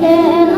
কেন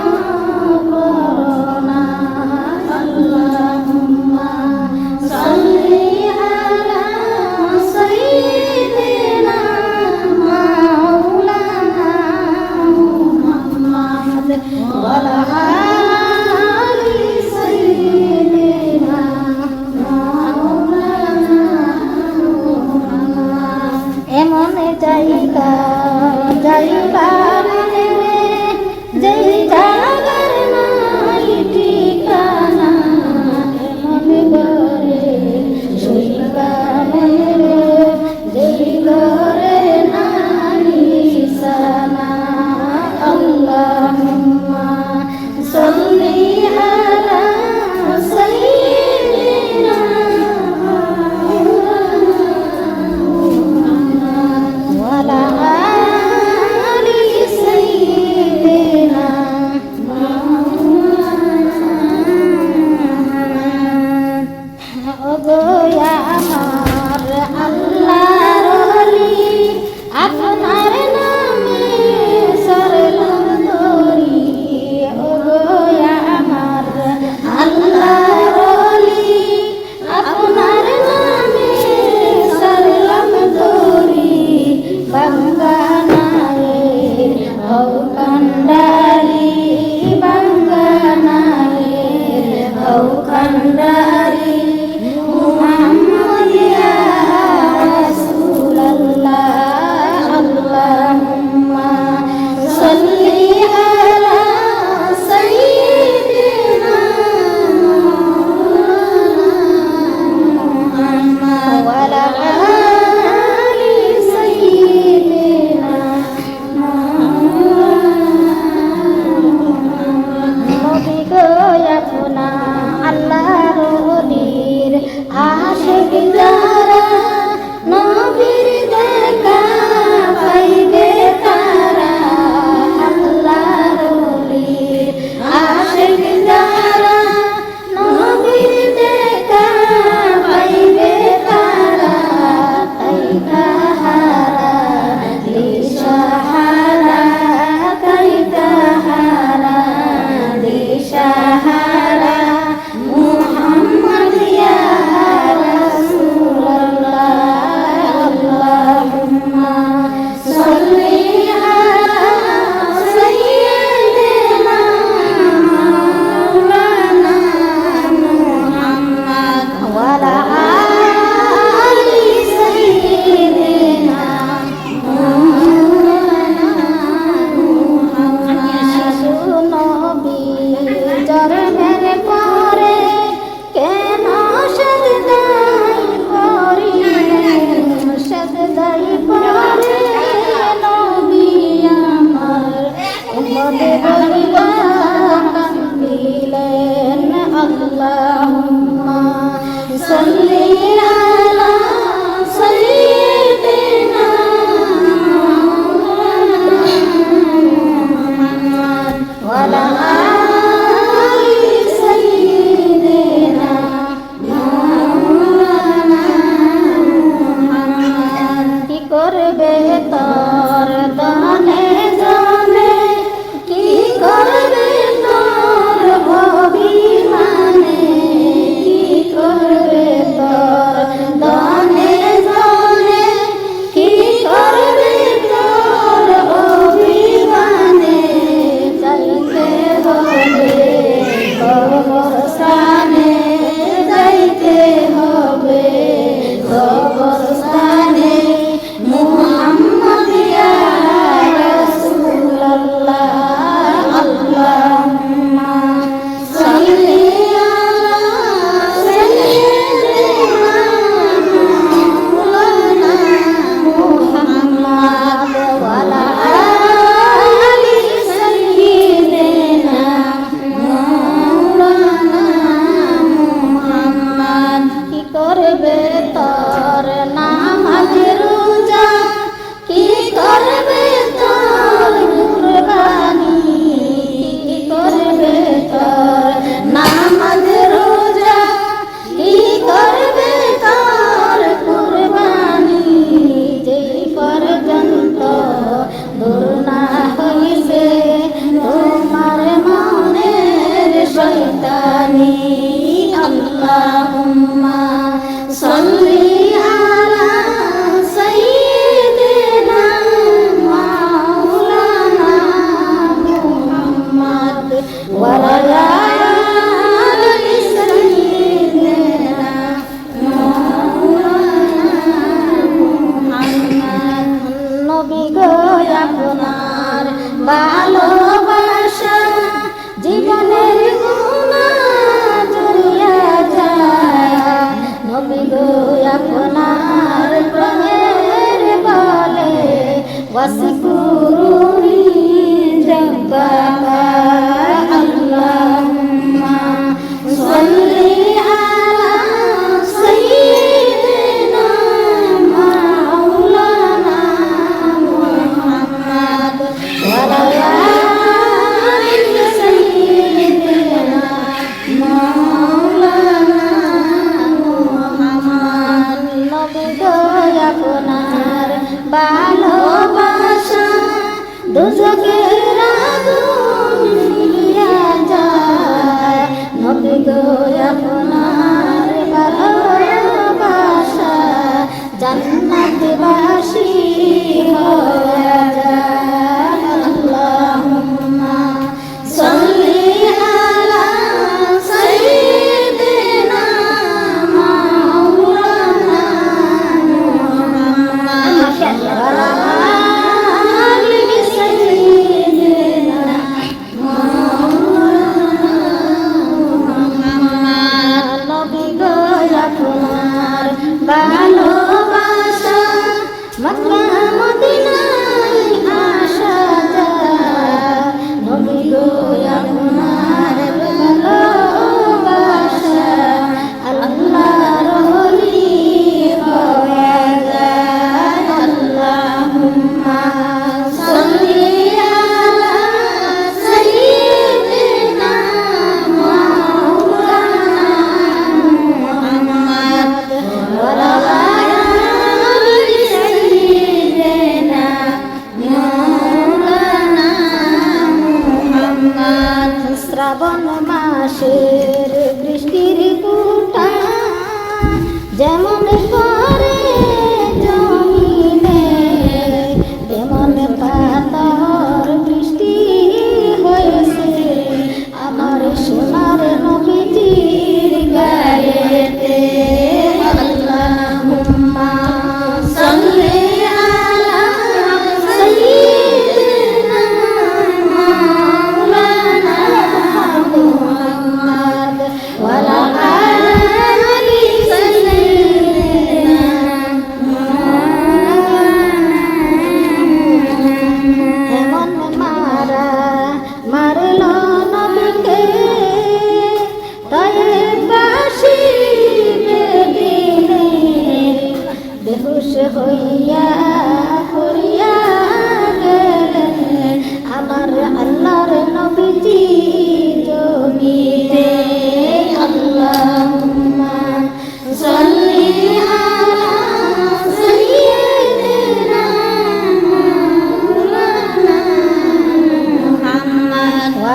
নবী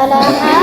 Lên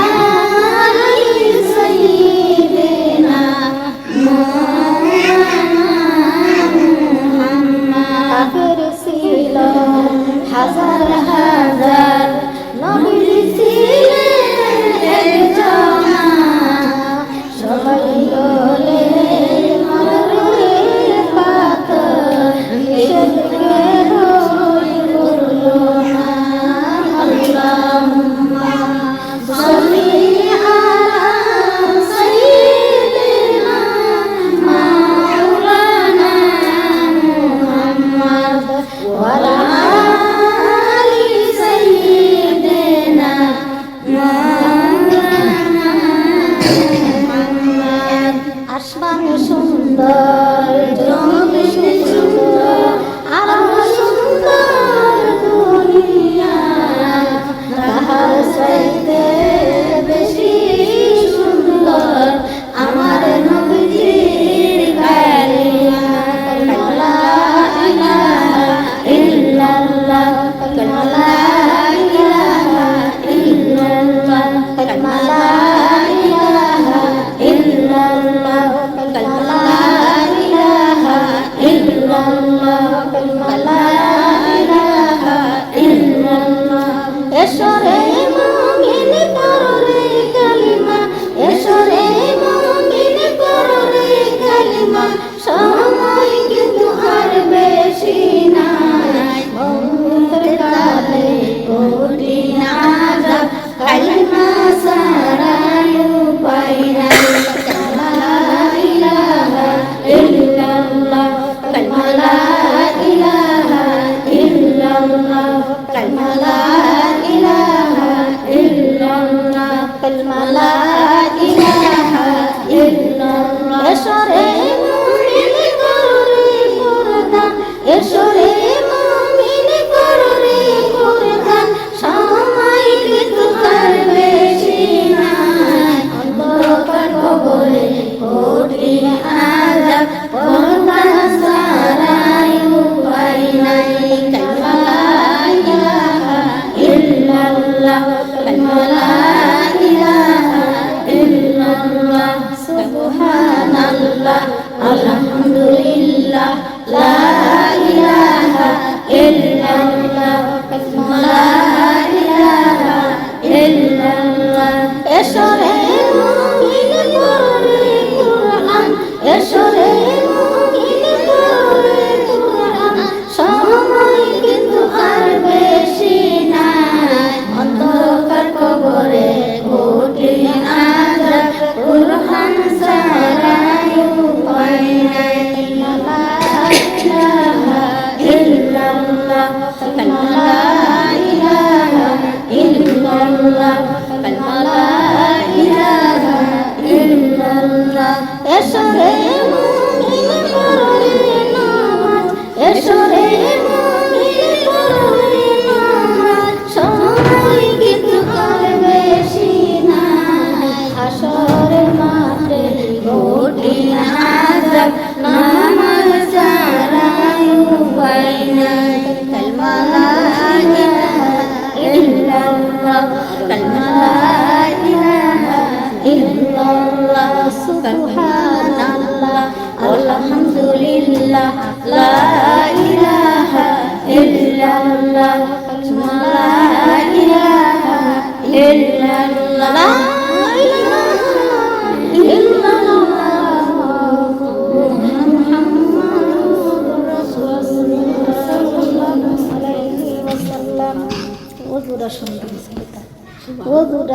ইল্লাল্লাহ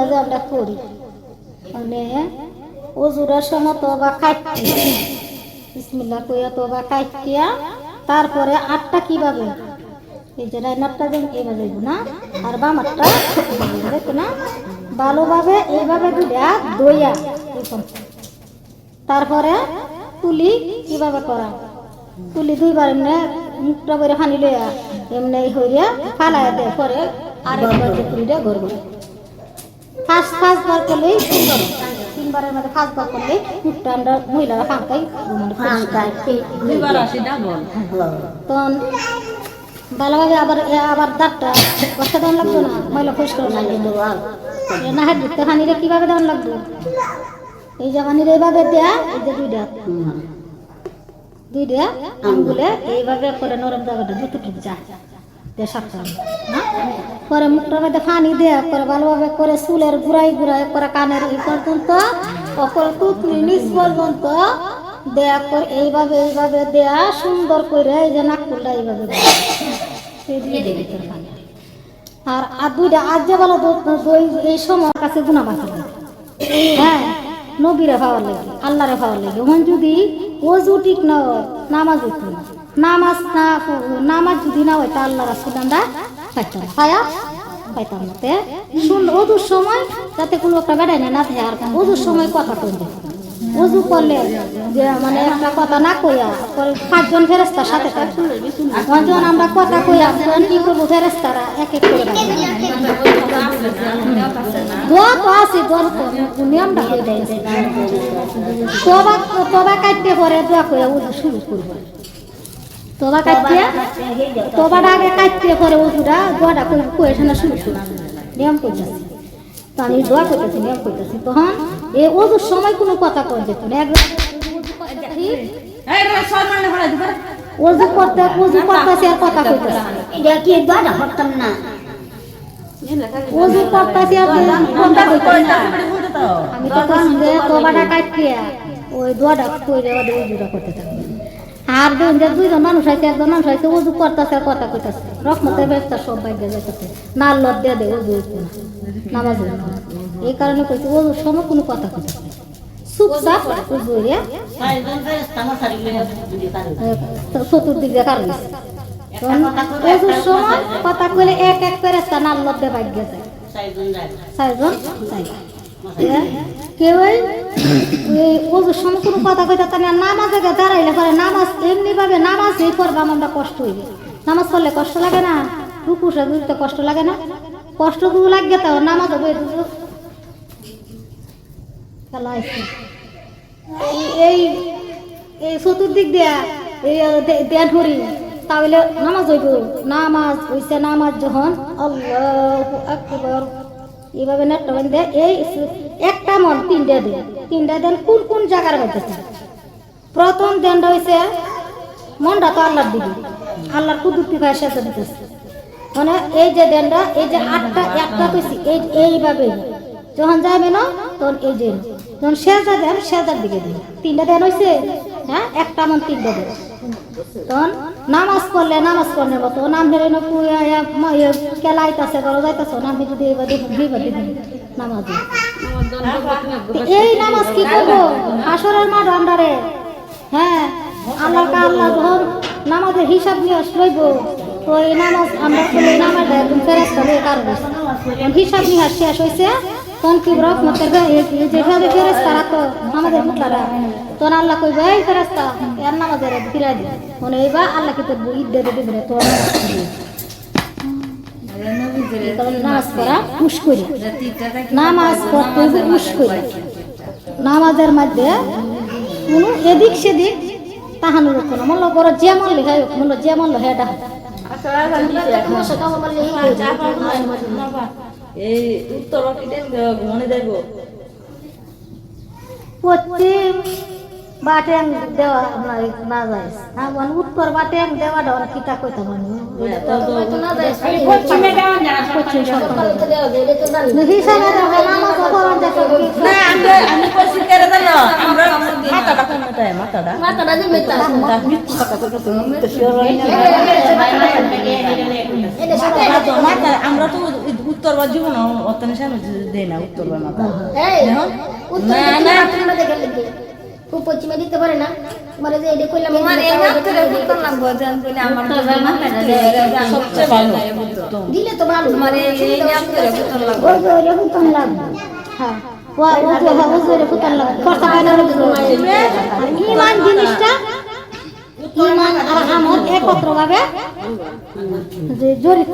যে আমরা করি। মানে ওজুরার সময় তো বা কাটতে বিসমিল্লা কইয়া তো বা কাটিয়া তারপরে আটটা কীভাবে? এই যে রান্নারটা দিন, এইভাবে না? আর বামারটা না? ভালোভাবে এইভাবে দুটা দইয়া এরকম। তারপরে তুলি কীভাবে করা? তুলি দুইবার এমনি মুখটা বেড়ে ফানি লইয়া এমনি হইয়া ফালাইয়া দেয়, পরে আরেকবার তুলিটা ঘর ফার্স্ট ফার্স্ট বার করলেই তিনবার তিনবারের মধ্যে ফার্স্ট বার করলে মুখটা আমরা মহিলারা ফাঁকাই মানে ফাঁকাই তখন ভালোভাবে আবার আবার দাঁতটা বসা দেওয়ান লাগতো না ময়লা পরিষ্কার না হাত দিতে পানিরে কীভাবে দেওয়ান লাগবে? এই যে পানির এইভাবে দেয়া এই যে দুইটা। দুইটা আঙ্গুলে এইভাবে করে নরম জায়গাটা যতটুকু যায় পরে মুখটার মধ্যে পানি দেয়া করে ভালোভাবে করে চুলের গুড়াই গুড়াই করে কানের এই পর্যন্ত, অকল টুকলি নিচ পর্যন্ত দেয়া করে এইভাবে এইভাবে দেয়া সুন্দর করে, এই যে নাককুলটা এইভাবে। আর আর দুইটা আজ যে বলো দই এই সময় কাছে গুণা বাঁচা হ্যাঁ নবীরে খাওয়ার লাগে, আল্লাহরে খাওয়ার লাগে। ওখান যদি ওজু ঠিক নামাজ উঠবে না। নামাজ না নামাজ যদি না হয়, তা আল্লাহ রাসুল আমরা পাইতাম। পায়া? পাইতাম না তে। সুন্দর ওজুর সময় যাতে কোনো একটা বেড়ায় না থাকে, আর ওজুর সময় কথা কইবে। ওজু করলে যে মানে একটা কথা না কইয়া পাঁচজন ফেরেস্তার সাথে যখন আমরা কথা কইয়া কি করব ফেরেস্তারা এক এক করে। দোয়া তো আছে, দোয়া তো নিয়মটা হয়ে যায় তোবা তোবা কাটতে পরে দোয়া করে উজু শুরু করব। তোবা কাটতে তোবাটা আগে কাটতে পরে উজুটা দোয়াটা করে কোয়েশনে শুরু করব নিয়ম করতেছি তো আমি দোয়া করতেছি নিয়ম করতেছি তখন এই ওজুর সময় কোনো কথা কর যেত না। ওজু করতে ওজু করতেছি আর কথা কইতেছি। এটা কি হতাম না? ওজু করতেছি আর কথা কইতেছি আমি তো তোবাটা কাটিয়া ওই দোয়াটা কইরে ওদের উজুটা করতে থাকবে আর দুজন দুইজন মানুষ আছে, একজন মানুষ আছে, উজু করতেছে আর কথা কইতেছে। রহমতে ব্যস্ত সব বাইরে যাইতেছে। না লত দিয়ে দে উজু না, নামাজ এই কারণে কইছি, উজুর সময় কোনো কথা কইতেছে চুপচাপ উজু হইয়া চতুর্দিকে কারণ কথা কইলে এক এক করে নাল লত দিয়ে বাইরে যায়। কেউ এই ওজুর কোনো কথা কইতে নামাজে গিয়ে দাঁড়াইলে পরে নামাজ এমনি ভাবে নামাজ এই করবাম আমরা কষ্ট হইবে। নামাজ পড়লে কষ্ট লাগে না রুকু দিতে কষ্ট লাগে না। কষ্ট দুটো লাগে তো নামাজ হবে এই এই চতুর্দিক দিয়া, এই দেয়া ধরি তাহলে নামাজ হইব। নামাজ হইছে নামাজ যখন, আল্লাহু আকবার। এইভাবে নেটটা দে এই একটা মন তিনটা দেন। তিনটা দেন কোন কোন জায়গার মধ্যে প্রথম দেনটা হইছে, মনটা তো আল্লাহর দিবি আল্লাহর কুদুরতি ভাই সাথে দিতেছে। মানে এই যে দেনটা, এই যে আটটা, একটা কইছি এই এইভাবে। যখন যাবে না, তখন এই যে যখন সেজা দেন, সেজার দিকে দিন। তিনটা দেন হইছে হ্যাঁ একটা মন তিনটা দেন। তখন নামাজ পড়লে নামাজ পড়লে মতো, নাম ধরে কেলাইতাছে বড় যাইতাছে নাম যদি এইবার দেখুন এইবার দেখুন নামাজ। এই নামাজ কি করব? আসরের মাঠ আন্ডারে হ্যাঁ আল্লাহ আল্লাহ যখন নামাজের হিসাব নিয়ে লইব তো এই নামাজ আমরা এই নামাজটা একদম দিয়ে কারও গেছে হিসাব নিহার শেষ হয়েছে তখন কি রহমতের যেভাবে ফেরেস্তা রাখো আমাদের মুখলারা, তখন আল্লাহ কইবে, এই ফেরেস্তা এর নামাজের ফিরাই দিবে মনে হইবা আল্লাহ কি তোর ঈদ দিয়ে দিবে তোর নামাজ পড়া হুশ করি। নামাজ পড়তে হইবে হুশ করি। নামাজের মধ্যে কোনো এদিক সেদিক তাহানোর কোনো মূল্য বড় যেমন লেখাই মূল্য যেমন লেখা এটা এই উত্তর মনে দেখব পশ্চিম বাটেং দেওয়া আপনার না যায় হ্যাঁ মানে উত্তর বাটেং দেওয়া দেওয়া কিতা কইতা মানে পশ্চিম সরকার হিসাবে দেখো নামাজ দেখো না আমরা আমি কইছি কেরে জানো আমরা মাথাটা কোন মাথায় মাথাটা মাথাটা যে মেতা মিথ্যা কথা কইতাছ মিথ্যা শিওর হয় না আমরা তো মাথা আমরা তো উত্তর বা জীবন অতনে সামনে দেই না উত্তর বা মাথা না, না দেখে খুব পশ্চিমে দিতে পারে না। তোমার যে এটা কইলাম তোমার এই মাত্র উত্তর লাগবো জান বলে আমার সবচেয়ে ভালো। দিলে তো ভালো। তোমার এই মাত্র উত্তর লাগবো। ওই হ্যাঁ। হ্যাঁ হয় ইমান জিনিসটা ইমান আর আমল একত্রভাবে জড়িত।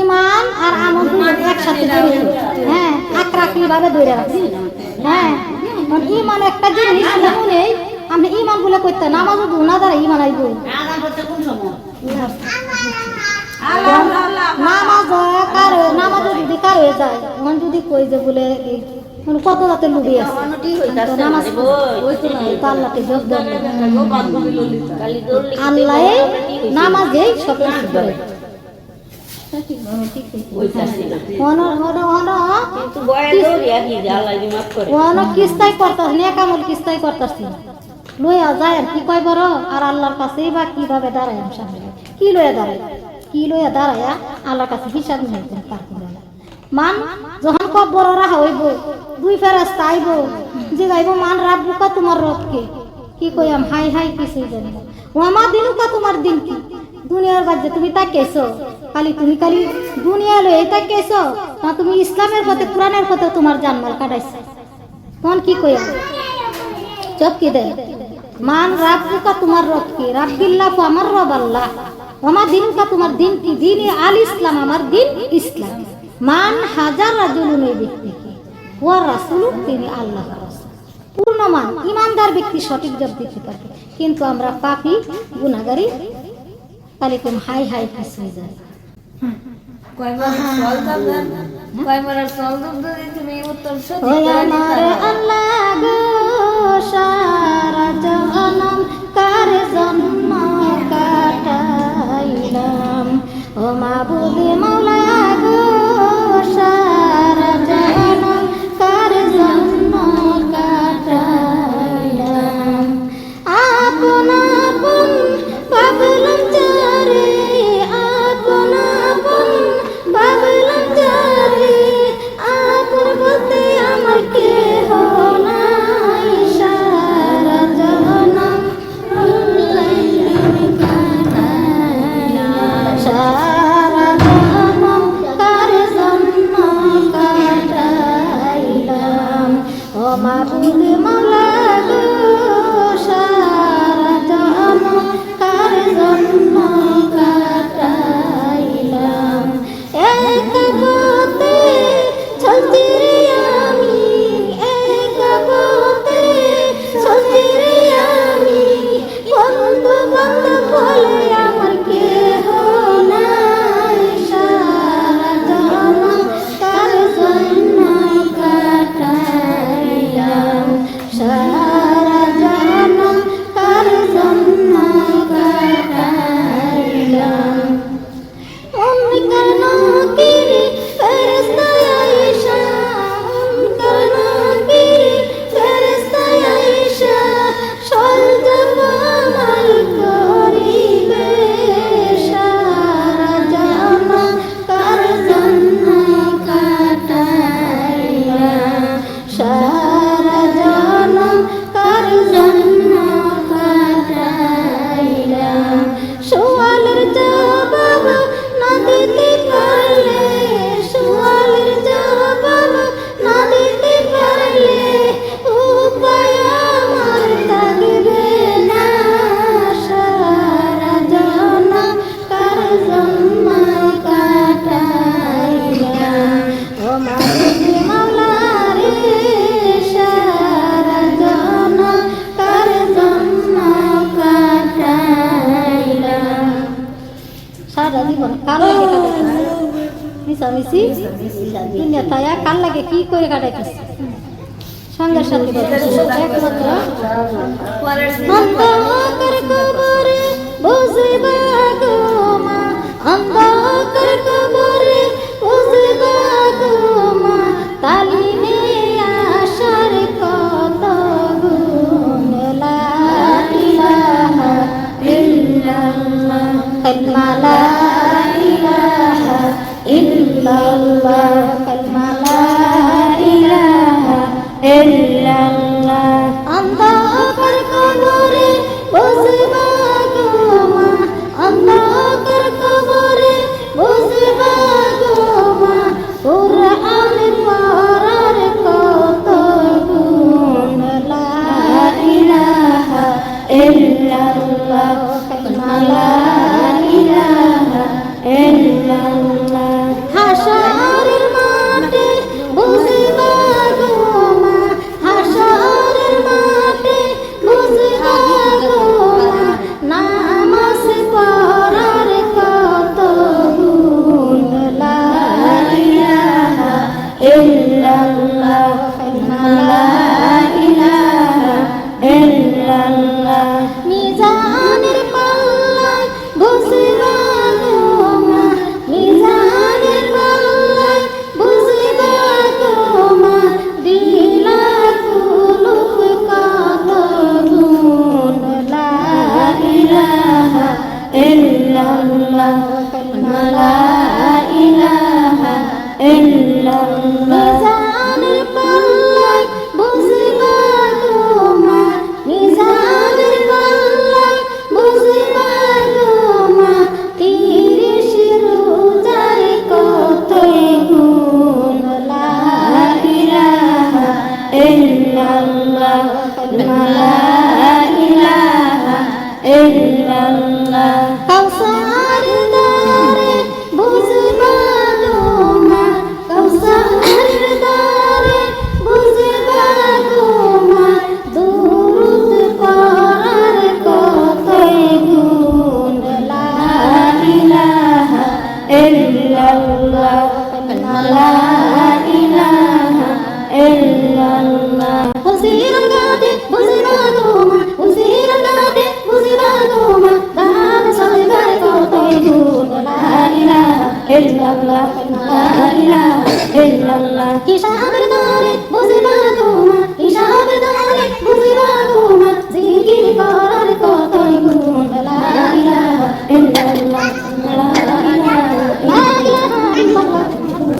ইমান আর আমল একসাথে জড়িত। হ্যাঁ আক্রাকি ভাবে ধরে রাখছি। হ্যাঁ। কারণ ইমান একটা জিনিস মনে আপনি ইমান বলে কইতে নামাজও দু না দ্বারা ইমান আইব। নামাজ কার নামাজ যদি কার হয়ে যায় মন যদি কই যে বলে মানে কত রাতে লুবি আছে? তো নামাজ তো আল্লাহকে জব দেন। আল্লাহ নামাজে সব কিছু করে কিস্তাই করতাস নে কামল কিস্তাই করতাস লইয়া যায় কি কয় বড়? আর আল্লাহর কাছে বা কীভাবে দাঁড়ায় সামনে? কি লইয়া দাঁড়ায়? কি লইয়া দাঁড়ায়া আল্লাহর কাছে হিসাব নিয়ে। মান, যখন কব্বর রাহা হইব, দুই ফেরাস্তা আইব, যে গাইব মান রাখব কা তোমার রবকে কি? কইয়াম, হাই হাই কিছুই জানি না ও আমার দিনু কা তোমার দিন কি? দুনিয়ার বাজে, তুমি তাকেছো। খালি তুমি খালি দুনিয়া লয়ে তাকেছো তা তুমি ইসলামের পথে, কোরআনের পথে তোমার জানমাল কাটাইছো। তখন কি চপ কি দেয় মান রাব্বুকা তোমার রব কি? রাব্বিল্লাহ আমার রব আল্লাহ। আমার দিনকা তোমার দিন কি? দিন আল ইসলাম, আমার দিন ইসলাম। মান হাজার রাজুলুন ওই ব্যক্তিকে ও রাসুল তিনি আল্লাহ। পূর্ণ মান, ইমানদার ব্যক্তি সঠিক জব দিতে পারবে। কিন্তু আমরা পাপি গুনাগারি কালিকুম হাই হাই ফাঁস হয়ে যায় আমার। আল্লাহ গো সারা জনম কার জন্ম কাটাইলাম। ও মাবুদি মাওলা ও মিশামিশি কার লাগে কি করে কাটাইতেছে? সঙ্গের সাথে একমাত্র বুঝবা গো মা অন্ধকার إلا